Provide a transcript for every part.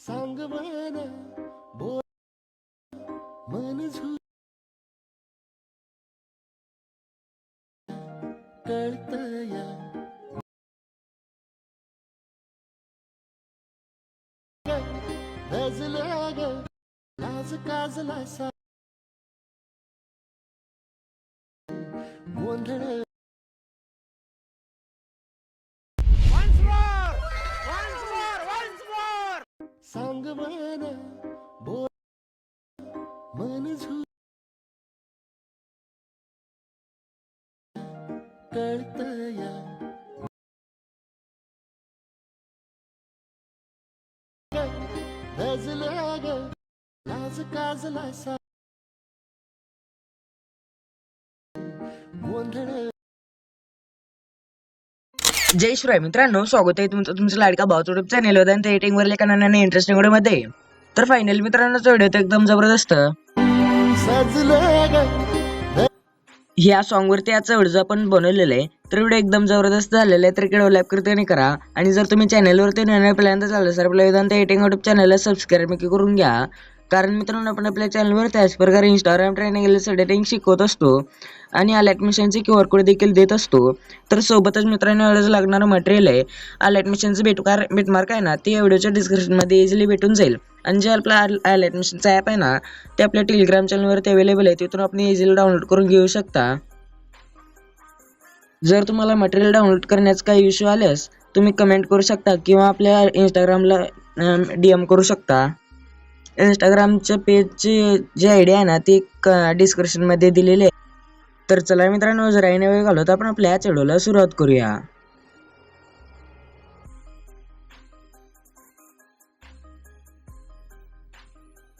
सांग मला बोल मन झू कळतया धजल्या ग लाज काजला सा गोंधळ मन झू कळतया धजल्या ग लाज काजला सा। गोंधळ। जय शिवराय मित्रांनो स्वागत आहे तुमचं तुमचं लाडका भाऊ युट्यूब चॅनल होतं आणि एटिंग वरल्या कानाने इंटरेस्टिंग व्हिडिओमध्ये. तर फायनल मित्रांनो व्हिडिओ तर एकदम जबरदस्त. ह्या सॉन्गवरती याचं व्हिडिओ आपण बनवलेलं आहे. तर व्हिडिओ एकदम जबरदस्त झालेला आहे तर व्हिडिओ लाईक करते करा. आणि जर तुम्ही चॅनलवरती नवीन पहिल्यांदा झालं सर आपल्या वेदांत एटिंग युट्यूब चॅनलला सबस्क्राईब नक्की करून घ्या. कारण मित्रांनो आपण आपल्या चॅनलवर त्याच प्रकारे इंस्टाग्राम ट्रेनिंग सेटिंग शिकवत असतो आणि आल मिशनचे क्यू आर कोड देखील देत असतो. तर सोबतच मित्रांनो एवढंच लागणारं मटेरियल आहे. आल मिशनचं बेटकार बेटमार्क आहे ना ते व्हिडिओच्या डिस्क्रिप्शनमध्ये इझिली भेटून जाईल. आणि जे आपला आल ॲप आहे ना ते आपल्या टेलिग्राम चॅनलवरती अवेलेबल आहे. तिथून आपण इझिली डाउनलोड करून घेऊ शकता. जर तुम्हाला मटेरियल डाउनलोड करण्याचा काही इश्यू आल्यास तुम्ही कमेंट करू शकता किंवा आपल्या इंस्टाग्रामला डी एम करू शकता. इंस्टाग्रामच्या पेजची जी आय डी आहे ना ती डिस्क्रिप्शनमध्ये दिलेली आहे. तर चला मित्रांनो जर आईने वेळ घालवत. आपण आपल्या ह्याच व्हिडिओला सुरुवात करूया.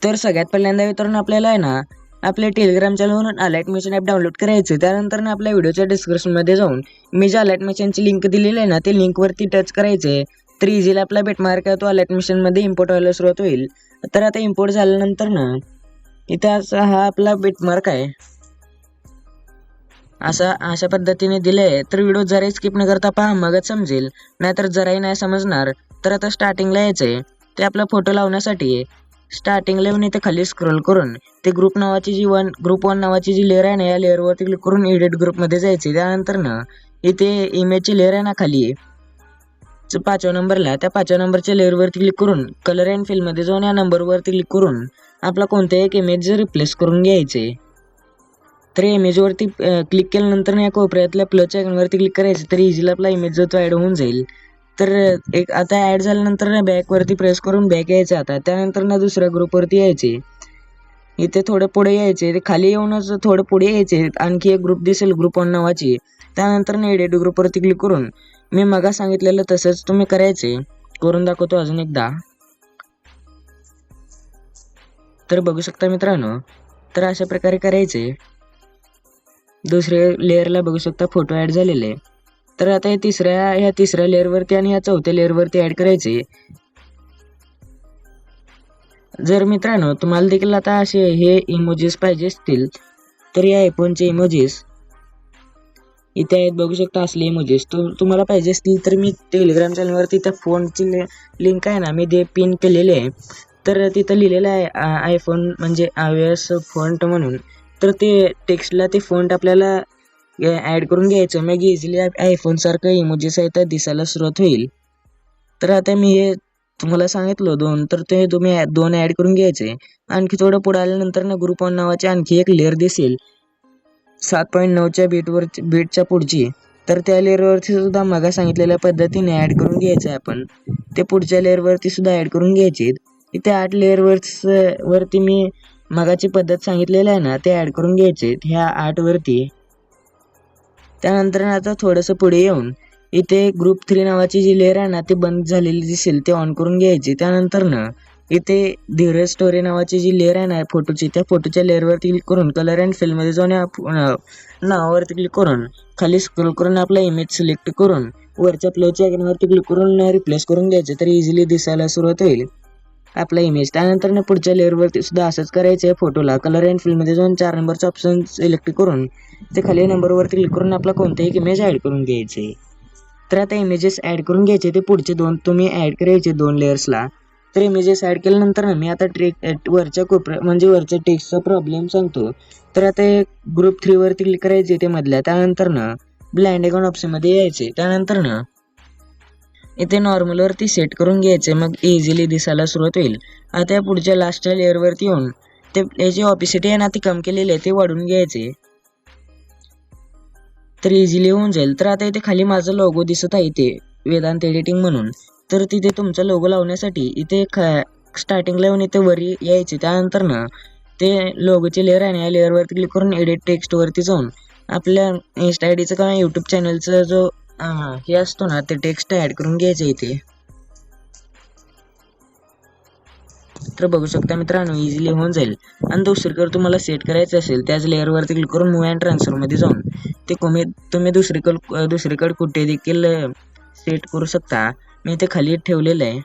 तर सगळ्यात पहिल्यांदा मित्रांनो आपल्याला आहे ना आपल्या टेलिग्राम चॅनलवरून अलर्ट मिशन ॲप डाउनलोड करायचं त्यानंतर ना आपल्या व्हिडिओच्या डिस्क्रिप्शनमध्ये जाऊन मी जे अलर्ट मिशनची लिंक दिलेली आहे ना ते लिंकवरती टच करायचे तर इझिली आपला बेटमार्क आहे तो अलर्ट मिशनमध्ये इम्पोर्ट व्हायला सुरुवात होईल. तर आता इम्पोर्ट झाल्यानंतर ना इथे असा हा आपला बिटमार्क आहे. असा अशा पद्धतीने दिले आहे तर व्हिडिओ जराही स्किप न करता पहा मगच समजेल. नाहीतर जराही नाही समजणार तर आता स्टार्टिंगला यायचंय. ते आपला फोटो लावण्यासाठी स्टार्टिंगला येऊन इथे खाली स्क्रोल करून ते ग्रुप नावाची जी वन ग्रुप वन नावाची जी लेअर आहे ना या लेअरवरती क्लिक करून एडिट ग्रुपमध्ये जायचे त्यानंतर ना इथे इमेजची लेअर आहे ना खाली पाचव्या नंबरला त्या पाचव्या नंबरच्या लेअरवरती क्लिक करून कलर अँड फिलमध्ये जाऊन या नंबरवरती क्लिक करून आपला कोणत्याही एक इमेज रिप्लेस करून घ्यायचे तर इमेजवरती क्लिक केल्यानंतर या कोपऱ्यातल्या प्लसच्या आयकॉनवरती क्लिक करायचं तर इझिली आपला इमेज जो तो ॲड होऊन जाईल. तर एक आता ॲड झाल्यानंतर ना बॅकवरती प्रेस करून बॅक यायचं आता. त्यानंतर ना दुसऱ्या ग्रुपवरती यायचे. इथे थोडे पुढे यायचे ते खाली येऊनच थोडे पुढे यायचे आणखी एक ग्रुप दिसेल ग्रुप वन नावाची. त्यानंतर ना एडिट ग्रुपवरती क्लिक करून मी मगा सांगितलेलं तसंच तुम्ही करायचे. करून दाखवतो अजून एकदा. तर बघू शकता मित्रांनो तर अशा प्रकारे करायचे. दुसऱ्या लेअरला बघू शकता फोटो ॲड झालेले. तर आता हे तिसऱ्या ह्या तिसऱ्या लेअरवरती आणि ह्या चौथ्या लेअरवरती ॲड करायचे. जर मित्रांनो तुम्हाला देखील आता असे हे इमोजीस पाहिजे असतील तर या आयफोनचे इमोजीस इथे आहेत बघू शकता असले इमोजीस तो तुम्हाला पाहिजे असतील तर मी टेलिग्राम चॅनलवरती त्या फोनची लिंक आहे ना मी ते पिन केलेले आहे. तर तिथं लिहिलेलं आहे आयफोन म्हणजे आयएस फॉन्ट म्हणून. तर ते टेक्स्टला ते फॉन्ट आपल्याला ॲड करून घ्यायचं. मग इझिली आयफोनसारखं इमोजीस आहे तर दिसायला सुरुवात होईल. तर आता मी हे तुम्हाला सांगितलं दोन तर ते तुम्ही दोन ॲड करून घ्यायचे. आणखी थोडं पुढे आल्यानंतर ना ग्रुप ऑन नावाचे आणखी एक लेअर दिसेल. सात पॉईंट नऊच्या बीटवर बीटच्या पुढची. तर त्या लेअरवरती सुद्धा मगा सांगितलेल्या पद्धतीने ॲड करून घ्यायचं आहे आपण. ते पुढच्या लेअरवरती सुद्धा ॲड करून घ्यायची इथे आठ लेअरवर वरती मी मगाची पद्धत सांगितलेली आहे ना ते ॲड करून घ्यायचे ह्या आठवरती. त्यानंतर आता थोडंसं पुढे येऊन इथे ग्रुप थ्री नावाची जी लेअर आहे ना ती बंद झालेली दिसेल ते ऑन करून घ्यायची. त्यानंतर ना इथे धीरज स्टोरी नावाची जी लेअर आहे ना फोटोची त्या फोटोच्या लेअरवरती क्लिक करून कलर अँड फिल्ममध्ये जाऊन आप नावावरती क्लिक करून खाली स्क्रोल करून आपला इमेज सिलेक्ट करून वरच्या प्लेच्या आयकॉनवरती क्लिक करून रिप्लेस करून द्यायचं तर इझिली दिसायला सुरुवात होईल. आपला इमेज त्यानंतर ना पुढच्या लेअरवरती सुद्धा असंच करायचं आहे फोटोला कलर अँड फिल्ममध्ये जाऊन चार नंबरचं ऑप्शन सिलेक्ट करून ते खाली नंबरवरती क्लिक करून आपला कोणताही एक इमेज ॲड करून घ्यायचे. तर आता इमेजेस ॲड करून घ्यायचे ते पुढचे दोन तुम्ही ॲड करायचे दोन लेअर्सला तर इमेजेस ॲड केल्यानंतर ना मी आता ट्रेक वरच्या कोपऱ्या म्हणजे वरच्या टेक्स्टचा प्रॉब्लेम सांगतो. तर आता ग्रुप थ्रीवरती क्लिक करायचे ते मधल्या. त्यानंतर ना ब्लाइंड अकाउंट ऑप्शनमध्ये यायचे त्यानंतर ना इथे नॉर्मलवरती सेट करून घ्यायचे मग इझिली दिसायला सुरुवात होईल. आता या पुढच्या लास्टच्या लेअरवरती येऊन ते याची ऑपिसिटी आहे ना ती कम केलेली आहे ते वाढून घ्यायचे तर इझिली होऊन जाईल. तर आता इथे खाली माझा लोगो दिसत आहे इथे वेदांत एडिटिंग म्हणून. तर तिथे तुमचा लोगो लावण्यासाठी इथे ख स्टार्टिंगला येऊन इथे वरी यायचे. त्यानंतर ना ते लोगोचे लेअर आहे ना या लेअरवरती क्लिक करून एडिट टेक्स्टवरती जाऊन आपल्या इन्स्टा आय डीचं किंवा यूट्यूब चॅनलचा जो हे असतो ना ते टेक्स्ट ॲड करून घ्यायचं इथे. तर बघू शकता मित्रांनो इझिली होऊन जाईल. आणि दुसरीकडे तुम्हाला सेट करायचं असेल त्याच लेअरवरती क्लिक करून मूव अँड ट्रान्सफरमध्ये जाऊन ते कमी तुम्ही दुसरीकडे दुसरीकडे कुठे देखील सेट करू शकता. मी ते खाली ठेवलेलं आहे.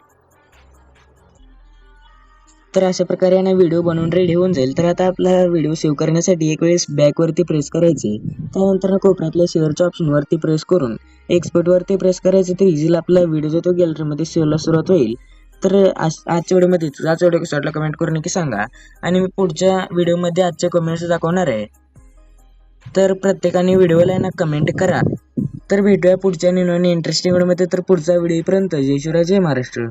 तर अशा प्रकारे ना व्हिडिओ बनवून रेडी होऊन जाईल. तर आता आपला व्हिडिओ सेव्ह करण्यासाठी एक वेळेस बॅकवरती प्रेस करायची. त्यानंतर ना कोपऱ्यातल्या शेअरच्या ऑप्शनवरती प्रेस करून एक्सपर्टवरती प्रेस करायचं तर इझिली आपला व्हिडिओ जो तो गॅलरीमध्ये सेव्हला सुरुवात होईल. तर आज आजच्या व्हिडिओमध्ये आजचा व्हिडिओ कसा वाटला कमेंट करून नक्की सांगा. आणि मी पुढच्या व्हिडिओमध्ये आजच्या कमेंट्स दाखवणार आहे. तर प्रत्येकाने व्हिडिओला ना कमेंट करा. तर भेटूया पुढच्या न्यू इंटरेस्टिंग व्हिडिओमध्ये तर पुढचा व्हिडिओपर्यंत जय शिवराय जय महाराष्ट्र.